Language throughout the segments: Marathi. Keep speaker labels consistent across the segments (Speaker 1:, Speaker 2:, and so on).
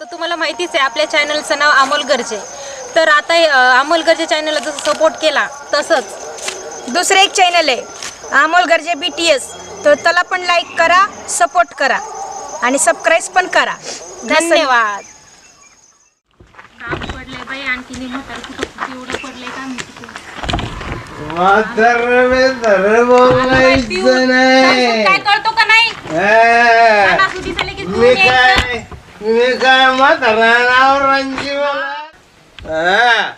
Speaker 1: तर तुम्हाला माहितीच आहे आपल्या चॅनलचं नाव अमोल गरजे. तर आता हे, अमोल गरजे चॅनलला जसं सपोर्ट केला तसंच.
Speaker 2: दुसरं एक चॅनल आहे अमोल गरजे बी टी एस तर त्याला पण लाईक करा सपोर्ट करा. आणि सबस्क्राईब पण करा.
Speaker 1: धन्यवाद. पडले बाई आणखी म्हातार कुठं एवढं पडलंय का
Speaker 3: म्हातारं बोलायचं नाही?
Speaker 1: काय कळतो का नाही
Speaker 3: मी. काय मी काय म्हातारा नावरांची हा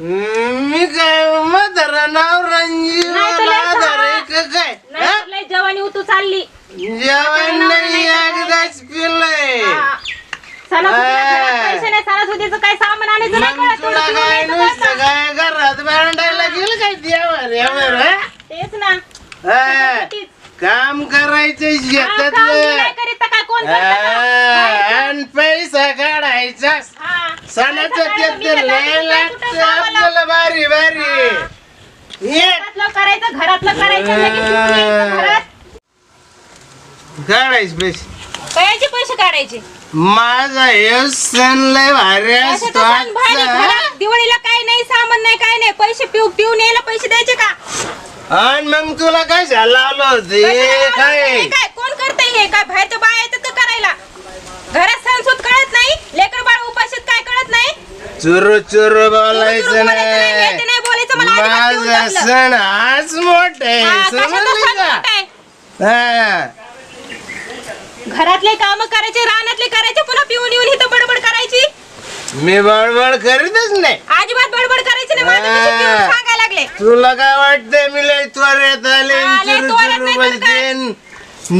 Speaker 3: मी काय म्हातारा नावरांची
Speaker 1: नाही तर लय
Speaker 3: आधार आहे
Speaker 1: सहा.
Speaker 3: का काय
Speaker 1: लय जवानी उतू चालली
Speaker 3: जेवण नाही एकदाच पिलंय हा.
Speaker 1: घरात पैसे नाही सणासुदीचं काय सामान आणायचं नाही
Speaker 3: मग तुला काय
Speaker 1: घेऊन यायचं
Speaker 3: नुसतं
Speaker 1: बस.
Speaker 3: काय घरात भांडायला गेलं काय देवर यावर हा?
Speaker 1: तेच ना
Speaker 3: हा. काम करायचं आणि पैसा काढायचा. सणाचं
Speaker 1: पैसा
Speaker 3: ते लय लागतं? आपल्याला
Speaker 1: करायचं घरातलं करायचं
Speaker 3: काढायचे पैसे.
Speaker 1: कयाचे पैसे काढायचे?
Speaker 3: माझा हे सण लय भारी असतो.
Speaker 1: दिवाळीला काय नाही सामान नाही काय नाही. पैसे पिऊ पिऊन यायला पैसे द्यायचे का?
Speaker 3: आणि मग तुला काय हे
Speaker 1: कशाला
Speaker 3: काय?
Speaker 1: काय? कोण करतंय हे? काय बाहेरच्या बाया येतात का करायला? घरात सण सुद कळत नाही? लेकर बाळ उपाशीत काय कळत नाही?
Speaker 3: चुरू चुरू बोलायचं
Speaker 1: नाही,
Speaker 3: माझा. सण आज मोठा आहे. समजली का.
Speaker 1: घरातले काम करायचे रानातले करायचे पुन्हा पिऊन येऊन इथं बडबड करायची?
Speaker 3: मी बडबड करीतच नाही.
Speaker 1: अजिबात बडबड करायची नाही.
Speaker 3: हा.
Speaker 1: लागले
Speaker 3: तुला काय वाटतंय मी लय त्वरेत आले
Speaker 1: हा, लय
Speaker 3: चुरू
Speaker 1: त्वरेत
Speaker 3: चुरू
Speaker 1: नाही तर काय?
Speaker 3: बसतेन.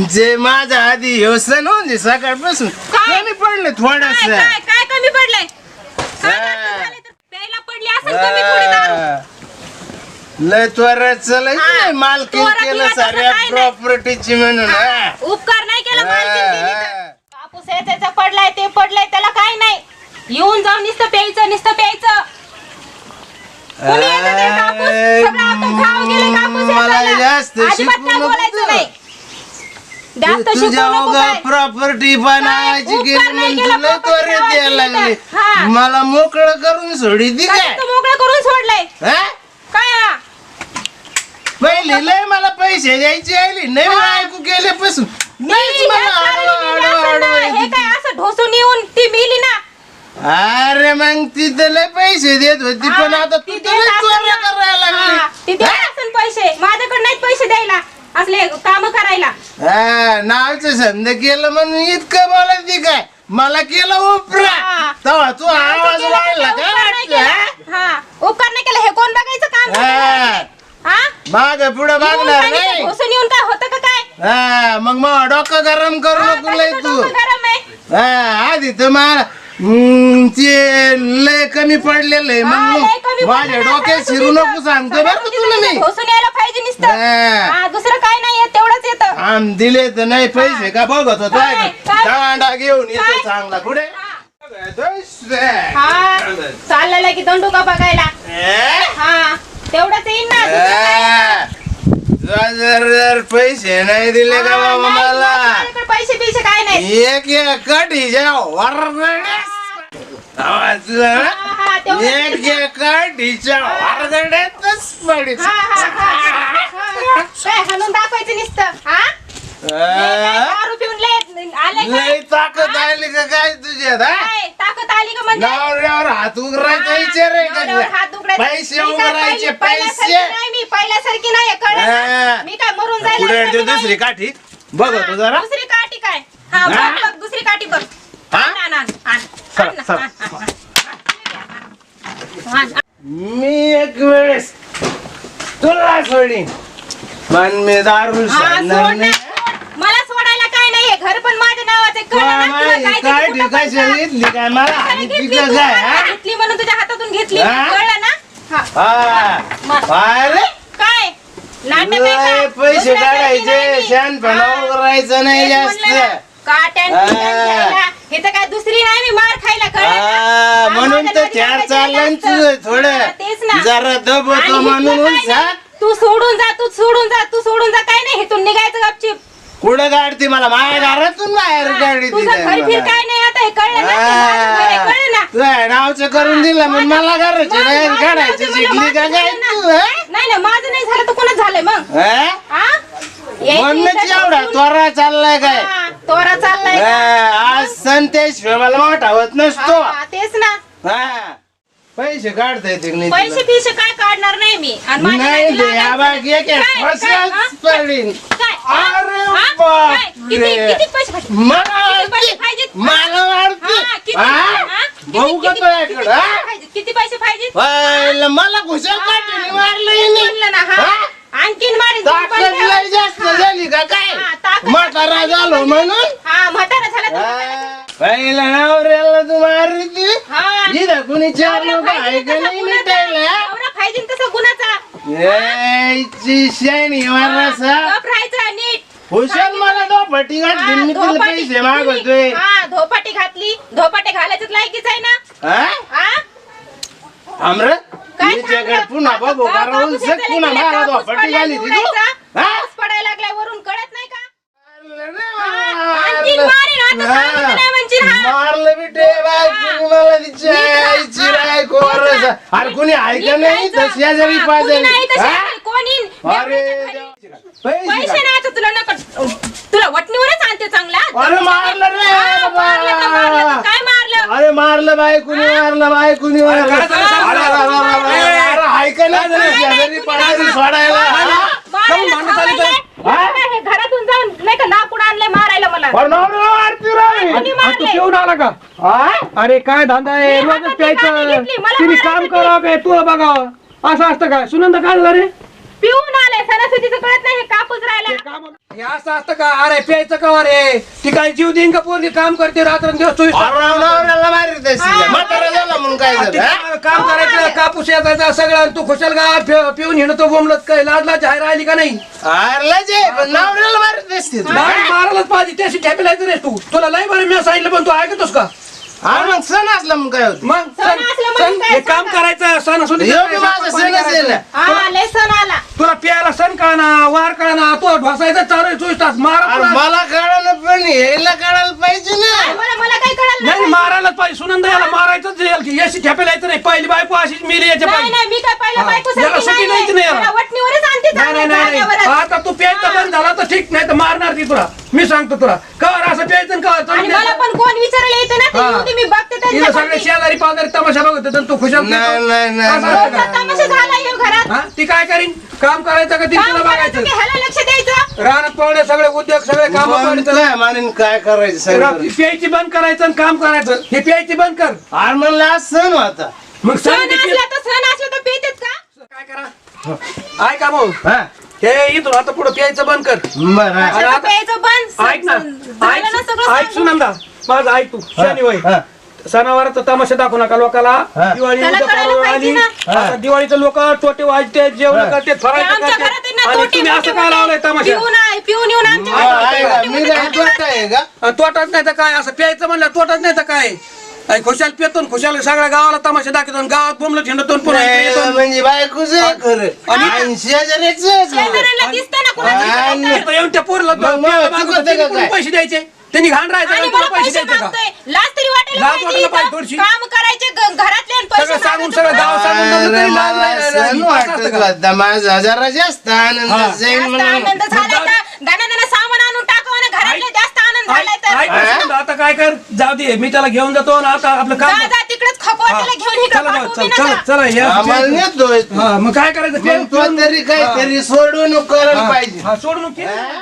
Speaker 3: जे माझा आधी व्यसन होते सकाळपासून
Speaker 1: काय?
Speaker 3: कमी पडले थोडस
Speaker 1: काय काय काय कमी पडलंय काय जास्त झालंय तर? प्यायला पडली असेल कमी थोडी दारू
Speaker 3: लय त्वरेत चालायचं
Speaker 1: हा.
Speaker 3: नाही मालकीन
Speaker 1: त्वरेत
Speaker 3: केलं
Speaker 1: बिवरेत
Speaker 3: साऱ्या
Speaker 1: नाही.
Speaker 3: प्रॉपर्टीची म्हणून हा.
Speaker 1: उपकार नाही केला मालकीन तिने तर.
Speaker 3: हा.
Speaker 1: कापूस आहे त्याचा पडलाय ते पडलाय त्याला काय नाही येऊन जाऊन नुसतं प्यायचं नुसतं प्यायचं कोणी येतं ते कापूस? सगळं आपलं गाव गेलं कापूस
Speaker 3: मला
Speaker 1: यायला.
Speaker 3: जास्त
Speaker 1: अजिबात
Speaker 3: शिकू
Speaker 1: काय
Speaker 3: नको
Speaker 1: बोलायचं
Speaker 3: तू.
Speaker 1: नाही जास्त शिकू
Speaker 3: तुझ्या
Speaker 1: नको काय.
Speaker 3: प्रॉपर्टी बनावायची
Speaker 1: उपकार
Speaker 3: गेली
Speaker 1: नाही
Speaker 3: म्हणून
Speaker 1: केला
Speaker 3: तुला
Speaker 1: property
Speaker 3: त्वरेत
Speaker 1: बनवायची
Speaker 3: यायला
Speaker 1: तर.
Speaker 3: लागली
Speaker 1: हा.
Speaker 3: मला मोकळं करून सोडी ती काय
Speaker 1: मोकळं करून सोडलंय
Speaker 3: हा?
Speaker 1: काय हा?
Speaker 3: पहिली लय मला पैसे द्यायची आली नाही
Speaker 1: हा.
Speaker 3: ऐकू केल्यापासून
Speaker 1: नाही,
Speaker 3: नाहीच मला
Speaker 1: हे
Speaker 3: आडवं- आडवं- आडवं
Speaker 1: हे काय असं ढोसून येऊन ती मिली ना
Speaker 3: अरे मग तिथं लय पैसे देत होती पण आता
Speaker 1: ती
Speaker 3: तू
Speaker 1: देत
Speaker 3: तर
Speaker 1: असेल
Speaker 3: चोऱ्या. करायला लागली.
Speaker 1: ती देत असेल पैसे. माझ्याकडे नाहीत पैसे द्यायला. असले काम करायला.
Speaker 3: हा, नावचं समज केलं म्हणून इतकं बोलत ती काय? मला केलं उपरा.
Speaker 1: हा.
Speaker 3: तेव्हा तू आवाज
Speaker 1: केलं तर
Speaker 3: का
Speaker 1: उपकार नाही
Speaker 3: वाटलं, हा?
Speaker 1: केला. हा? उपकार नाही केलं. हे कोण बघायचं काम
Speaker 3: हा. माग पुढे
Speaker 1: येऊन
Speaker 3: मागणार
Speaker 1: सांगितलं,
Speaker 3: नाही.
Speaker 1: घुसून येऊन काय होतं का काय?
Speaker 3: हा मग मग डोकं गरम करू
Speaker 1: हा,
Speaker 3: नको लय तू.
Speaker 1: डोकं गरम आहे.
Speaker 3: हा आधी तर मला हम्म, ते लय कमी पडलेलं आहे
Speaker 1: हा, लय कमी
Speaker 3: मग माझ्या
Speaker 1: पडलं ना,
Speaker 3: डोक्यात. शिरू नको सांगतो बरं का तुला मी
Speaker 1: घुसून यायला पाहिजे नुसतं
Speaker 3: हा.
Speaker 1: दुसरं काय नाही येत तेवढंच येतं
Speaker 3: आम दिले तर नाही पैसे का बघत होतो
Speaker 1: काय? काय?
Speaker 3: दांडा घेऊन येतो
Speaker 1: काय?
Speaker 3: चांगला कुठे
Speaker 1: हा चाललेला की दंडुका बघायला
Speaker 3: ए?
Speaker 1: हा तेवढंच येईन ना दुसरं काय
Speaker 3: पैसे नाही दिले का बाबा मला?
Speaker 1: पैसे काय नाही.
Speaker 3: एक एक काठीच्या वरगड्यास आवाजला ना?
Speaker 1: हा, हा, तेवढंच
Speaker 3: एक वरगड्यातच पडीत
Speaker 1: हाणून दाखवायचं नुसतं हा? लय
Speaker 3: ताकद आली का काय तुझ्यात हा
Speaker 1: आली का म्हणजे
Speaker 3: नवऱ्यावर हात उघडायचा विचार आहे का
Speaker 1: नवऱ्यावर हात? उघडायचा.
Speaker 3: पैसे
Speaker 1: मी काय
Speaker 3: उघडायचे
Speaker 1: पहिली- पहिल्यासारखी
Speaker 3: पैसे
Speaker 1: नाही मी पहिल्यासारखी नाही कळलं
Speaker 3: हा.
Speaker 1: मी काय मरून जायला
Speaker 3: पुढे
Speaker 1: लागली
Speaker 3: ठेव
Speaker 1: नाही.
Speaker 3: दुसरी काठी
Speaker 1: हा,
Speaker 3: जरा
Speaker 1: दुसरी काठी काय हा
Speaker 3: हा?
Speaker 1: बघ दुसरी काठी बघ
Speaker 3: हा?
Speaker 1: आण, आण, आण, आण.
Speaker 3: सर,
Speaker 1: आण ना,
Speaker 3: सर.
Speaker 1: आण, आण, आण. आण, आण.
Speaker 3: मी एक वेळेस तुला सोडीन पण मी दारू
Speaker 1: हा,
Speaker 3: सोडणार
Speaker 1: सोड ना,
Speaker 3: नाही
Speaker 1: सोड. मला सोडायला काय नाही घर पण माझ्या नावाचे कळलं ना तुला
Speaker 3: माई
Speaker 1: काय.
Speaker 3: घेतली काय मला
Speaker 1: कशाला
Speaker 3: आणि
Speaker 1: घेतली
Speaker 3: तिचं
Speaker 1: तू?
Speaker 3: काय हा?
Speaker 1: घेतली म्हणून तुझ्या हातातून घेतली
Speaker 3: हा?
Speaker 1: कळलं ना हा.
Speaker 3: हा अरे
Speaker 1: काय नाटक आहे
Speaker 3: लय
Speaker 1: का?
Speaker 3: पैसे
Speaker 1: नाही
Speaker 3: काढायचे
Speaker 1: मी.
Speaker 3: शहाणपणा
Speaker 1: हा.
Speaker 3: करायचं नाही
Speaker 1: तेच
Speaker 3: जास्त
Speaker 1: म्हणलं ना. काट्यान
Speaker 3: हा.
Speaker 1: घ्यायला. हे तर काय दुसरी नाही मी मार खायला कळलं
Speaker 3: हा,
Speaker 1: ना?
Speaker 3: म्हणून
Speaker 1: आम्हाला
Speaker 3: तर चार
Speaker 1: लागायचं
Speaker 3: चाललं
Speaker 1: जास्त.
Speaker 3: तुझं
Speaker 1: हा,
Speaker 3: थोडं
Speaker 1: तेच ना
Speaker 3: जरा
Speaker 1: आणि
Speaker 3: दबवतो
Speaker 1: इथलं
Speaker 3: म्हणून
Speaker 1: काय नाही. तू सोडून जा तू सोडून जा तू सोडून जा काय नाही इथून निघायचं गपचिप
Speaker 3: कुठं काढते? मला माझ्या घरातून बाहेर काढते
Speaker 1: तुझं घर फिर काय नाही आता हे कळलं ना ते माझं घर आहे, कळलं ना.
Speaker 3: तुझ्या नावचं करून दिलं मग मला घराचे
Speaker 1: माझं-
Speaker 3: बाहेर
Speaker 1: माझं
Speaker 3: काढायचं
Speaker 1: नाव ते
Speaker 3: शिकली का
Speaker 1: माझं
Speaker 3: काय
Speaker 1: ना.
Speaker 3: तू हा?
Speaker 1: नाही नाही माझं नाही झालं तर कोणाच झालंय मग?
Speaker 3: हा?
Speaker 1: हा? यायची
Speaker 3: म्हणूनच
Speaker 1: इथं
Speaker 3: एवढा त्वरा चाललाय काय?
Speaker 1: हा, तोरा चाललाय
Speaker 3: हा, आज संतेश मला होत नसतो.
Speaker 1: हा, तेच ना.
Speaker 3: हा. पैसे काढता येते नाही
Speaker 1: पैसे
Speaker 3: तुला?
Speaker 1: पिसे काय काढणार नाही मी आणि माझ्या
Speaker 3: नाही एक एक
Speaker 1: काय, काय?
Speaker 3: पडीन.
Speaker 1: काय? हा?
Speaker 3: अरे
Speaker 1: हा? काय? किती किती पैसे पाहिजे?
Speaker 3: मला
Speaker 1: किती पैसे पाहिजेत?
Speaker 3: मला
Speaker 1: हा, किती?
Speaker 3: हा?
Speaker 1: हा? किती-
Speaker 3: भाऊ का
Speaker 1: किती-
Speaker 3: तुझ्याकडं,
Speaker 1: किती
Speaker 3: हा?
Speaker 1: पैसे पाहिजेत? किती पैसे पाहिजे
Speaker 3: व्हायला मला खुशाल काढून मारलं हिने.
Speaker 1: म्हणलं ना हा
Speaker 3: हा?
Speaker 1: आणखीन मारीन
Speaker 3: ताकद लय जास्त झाली का काय
Speaker 1: ताकद
Speaker 3: म्हातारा झालो म्हणून
Speaker 1: हा म्हातारा झाला तर म्हातारा.
Speaker 3: पहिला नवऱ्याला तू मारती
Speaker 1: हा.
Speaker 3: चार
Speaker 1: नवरा
Speaker 3: लोक
Speaker 1: गुणाचा.
Speaker 3: मिटायला
Speaker 1: नवरा पाहिजे तसा गुणाचा. गप राहायचं नीट.
Speaker 3: हुशार मला तो फटी घातली मी
Speaker 1: हा,
Speaker 3: तुला
Speaker 1: धोपाटी-
Speaker 3: पैसे मागवतोय.
Speaker 1: हा धोपाटी घातली. धोपाटी घालायचं लायकीच आहे ना?
Speaker 3: हा?
Speaker 1: हा?
Speaker 3: आम्र?
Speaker 1: काय
Speaker 3: तिच्याकडे
Speaker 1: सांगलं?
Speaker 3: पुन्हा
Speaker 1: आता
Speaker 3: बघू
Speaker 1: गाव
Speaker 3: कारण उलसक
Speaker 1: येताना
Speaker 3: पुन्हा
Speaker 1: गेले,
Speaker 3: मला तो
Speaker 1: कापूस
Speaker 3: फटी
Speaker 1: पडला,
Speaker 3: घाली ती. तू
Speaker 1: निवडायचा.
Speaker 3: हा?
Speaker 1: पाऊस पडायला लागलाय वरून कळत नाही का. आणखीन हा.
Speaker 3: मारलं बिटे बाय कुणी मला तिची आईची राय कोरस अरे कुणी ऐका नाही? तर शेजारी
Speaker 1: हा,
Speaker 3: पाजारी.
Speaker 1: कुणी
Speaker 3: हा? अरे
Speaker 1: पैसे
Speaker 3: पैसे
Speaker 1: नाही आता तुला नका तुला वटणीवरच आणते चांगला.
Speaker 3: अरे मारलं रे
Speaker 1: हा, काय मारलं?
Speaker 3: अरे मारलं बाय कुणी मारलं बाय कुणी मारलं? अरे,
Speaker 4: मला.
Speaker 3: अरे, अरे, अरे, अरे, ऐका नाही तर शेजारी पाजारी सोडायला हा?
Speaker 1: मारायला
Speaker 4: भांडण चालू
Speaker 1: खावायला.
Speaker 3: हा?
Speaker 1: घरातून जाऊन नाही का लाकूड आणलंय मारायला मला
Speaker 3: अरे.
Speaker 1: कोणी
Speaker 4: तू? पिऊन आला का
Speaker 3: हा?
Speaker 4: अरे काय धंदा आहे
Speaker 1: मी
Speaker 4: रोजच
Speaker 1: हातात ती
Speaker 4: प्यायचं
Speaker 1: घेतली, मला
Speaker 4: तिने काम
Speaker 1: ते.
Speaker 4: करावं काय तुला बघावं असं असतं काय सुनंद काय झालं रे
Speaker 1: पिऊन आलाय सणासुदीचं कळत नाही हे कापूस राहिला.
Speaker 4: हे असं असतं का? अरे प्यायचं का रे ती काय जीव देईन का पोरगी? काम करते रात्र दिवस चोवीस तास.
Speaker 3: अरे. म्हातारा झाला म्हणून काय
Speaker 4: ती
Speaker 3: झालं हा?
Speaker 4: काम करायचं कापूस याचा सगळं आणि तू खुशाल का? पि- पिऊन हिंडतो बोंबलत काय? लाज लाज आहे राहिली का नाही?
Speaker 3: अरे, लय जे, पण नवऱ्याला मारीत असते तू.
Speaker 4: मार- मारायलाच पाहिजे त्याशी ठेपेलायचं रे तू. तुला लय बरं मी सांगितलं पण तू ऐकतोस का?
Speaker 3: अरे, मग सण असला मग काय होत
Speaker 4: मग
Speaker 1: सण
Speaker 4: सण-
Speaker 1: असलं
Speaker 4: सण-
Speaker 1: काय
Speaker 4: काम
Speaker 1: सांगा?
Speaker 4: करायचं सण असू दे,
Speaker 3: ह्यो बी
Speaker 4: काय
Speaker 3: माझा
Speaker 4: पाणी
Speaker 3: सणच आहे
Speaker 4: करायचं.
Speaker 3: ना.
Speaker 1: हा लय सण आला
Speaker 4: तुला प्यायला सण कळना वार कळना तो ढोसायचा चालू आहे चोवीस तास मारा
Speaker 3: अरे
Speaker 4: तुला.
Speaker 3: मला कळालं पण यायला कळायला पाहिजे ना
Speaker 1: मला मला काही कळालं
Speaker 4: नाही
Speaker 1: नाही
Speaker 4: मारायलाच पाहिजे सुनंदा याला मारायचंच यायला याशी ठेपेला यायचं नाही पहिली बायको अशीच मिली याच्या
Speaker 1: नाही
Speaker 4: पाहिजे
Speaker 1: नाही मी काय पहिलं
Speaker 4: हा.
Speaker 1: बायको
Speaker 4: याला
Speaker 1: सारखी
Speaker 4: सुट्टी
Speaker 1: नाही
Speaker 4: द्यायची नाही याला.
Speaker 1: मला वटणीवरच आणते
Speaker 4: नाही नाही
Speaker 1: चांगल्या
Speaker 4: नाही
Speaker 1: जागेवरच.
Speaker 4: नाही. आता तू प्यायचं बंद झाला तर ठीक नाही तर मारणार ती तुला मी सांगतो तुला कवर असं प्यायचं आणि
Speaker 1: आणि मला पण कोण दे, त्यांच्या
Speaker 4: सगळे. शेजारी पाजारी तमाशा बघत होते आणि तू खुशाल
Speaker 3: नाही,
Speaker 4: पितो.
Speaker 3: नाही, नाही,
Speaker 4: असं
Speaker 3: नाही.
Speaker 4: असतं
Speaker 1: रोजचा
Speaker 4: का?
Speaker 1: तमाशा झाला हे घरात.
Speaker 4: हा? ती काय करीन? काम करायचं का ती
Speaker 1: काम
Speaker 4: तुला
Speaker 1: करायचं
Speaker 4: बघायचं?
Speaker 1: की ह्याला लक्ष द्यायचं?
Speaker 4: रानात पवडे सगळे उद्योग सगळे काम
Speaker 3: पण काय मानेन काय करायचं सगळं?
Speaker 4: प्यायची बंद करायचं आणि काम करायचं. हे प्यायची बंद कर.
Speaker 3: अरे म्हणलं आज सण होता.
Speaker 4: मग
Speaker 1: सण असला तर सण असला तर पितेच का?
Speaker 4: काय करा? ऐका भाऊ
Speaker 3: हा.
Speaker 4: हे इथून आता पुढे प्यायचं बंद कर.
Speaker 3: बर.
Speaker 1: आता
Speaker 4: आता-
Speaker 1: प्यायचं बंद.
Speaker 4: ऐक ना.
Speaker 1: झालं ना सगळं
Speaker 4: ऐक ऐक. सुनंदा. माझं ऐक तू. शनी वय
Speaker 3: हा.
Speaker 4: सणावाराचा तमाशा दाखवू नका लोकाला
Speaker 3: हा.
Speaker 4: दिवाळी
Speaker 1: त्याला
Speaker 4: उद्या
Speaker 1: कळायला
Speaker 4: परवा
Speaker 1: पाहिजे
Speaker 4: आली
Speaker 1: ना.
Speaker 4: आता दिवाळीचं लोक टोटे वाजते जेवण
Speaker 3: हा.
Speaker 4: करते
Speaker 1: ते
Speaker 4: फरायचं
Speaker 1: आमच्या घरात आहे
Speaker 4: करते
Speaker 1: ना
Speaker 4: आणि
Speaker 1: तोटे
Speaker 4: तुम्ही असं काय लावलंय. तमाशा
Speaker 1: पिऊन आहे पिऊन येऊन आमच्या
Speaker 3: हा,
Speaker 1: घरात
Speaker 3: आहे का?
Speaker 1: मोठे
Speaker 3: मी
Speaker 1: मोठे
Speaker 3: काय
Speaker 1: मोठे
Speaker 3: तोटा आहे का
Speaker 4: आणि तोटाच नाही तर काय असं प्यायचं म्हणलं तोटाच नाही तर काय आणि खुशाल पेतो आणि खुशाल सगळ्या गावाला तमाशा दाखवतो आणि गावात बोंबलं झेंडतो आणि पुन्हा इकडे येतो.
Speaker 3: नाही, म्हणजे बायकोच आहे खरं आणि शेजारीच आहे खरं.
Speaker 1: शेजाऱ्यांना दिसतं ना कुणाचं
Speaker 3: आणि-
Speaker 1: घर आहे.
Speaker 4: इथं येऊन त्या पोरीला
Speaker 3: मग- मग
Speaker 4: प्यायला
Speaker 3: चुकतं
Speaker 4: मागवतो,
Speaker 3: का
Speaker 4: त्यांनी कुठून
Speaker 3: काय?
Speaker 4: पैसे द्यायचे त्यांनी घाण राहायचं
Speaker 1: आणि
Speaker 4: आणि तुला
Speaker 1: मला
Speaker 4: पैसे
Speaker 1: पैसे
Speaker 4: द्यायचे का
Speaker 1: मागतोय लाज तरी वाटायला
Speaker 4: लाज
Speaker 1: पाहिजे
Speaker 4: वाटायला
Speaker 1: इथं.
Speaker 4: पाहिजे थोडीशी.
Speaker 1: काम करायचे ग- घरातले आणि पैसे
Speaker 4: सगळं सांगून
Speaker 1: मागायचे.
Speaker 4: सगळं गाव सांगून
Speaker 3: अरे
Speaker 4: नंतर तरी लाज
Speaker 3: मला
Speaker 4: नाही
Speaker 3: सण
Speaker 4: राहिली. असं असतं
Speaker 3: वाटत
Speaker 4: का?
Speaker 3: होता माझा जरा जास्त आनंद. जाईल
Speaker 1: जास्त
Speaker 3: म्हणून
Speaker 1: आनंद झाला तर गाण्यानं सामान आणून टाकावं ना घरातले जास्त आनंद झालाय
Speaker 4: ऐक-
Speaker 1: तर
Speaker 4: ऐक ना, समजा आता काय कर जाऊ दे मी त्याला घेऊन जातो आणि आता आपलं काम
Speaker 1: जा जा तिकडेच खपवा
Speaker 4: हा.
Speaker 1: त्याला घेऊन इकडे
Speaker 4: चला
Speaker 1: पाठवू
Speaker 4: चल
Speaker 1: बी
Speaker 4: चला
Speaker 1: नका.
Speaker 4: चला या
Speaker 3: आम्हाला नेतोय तू.
Speaker 4: हा मग काय करायचं
Speaker 3: मग तो तरी काहीतरी सोडून करायला पाहिजे
Speaker 4: हा सोडून की
Speaker 3: हा?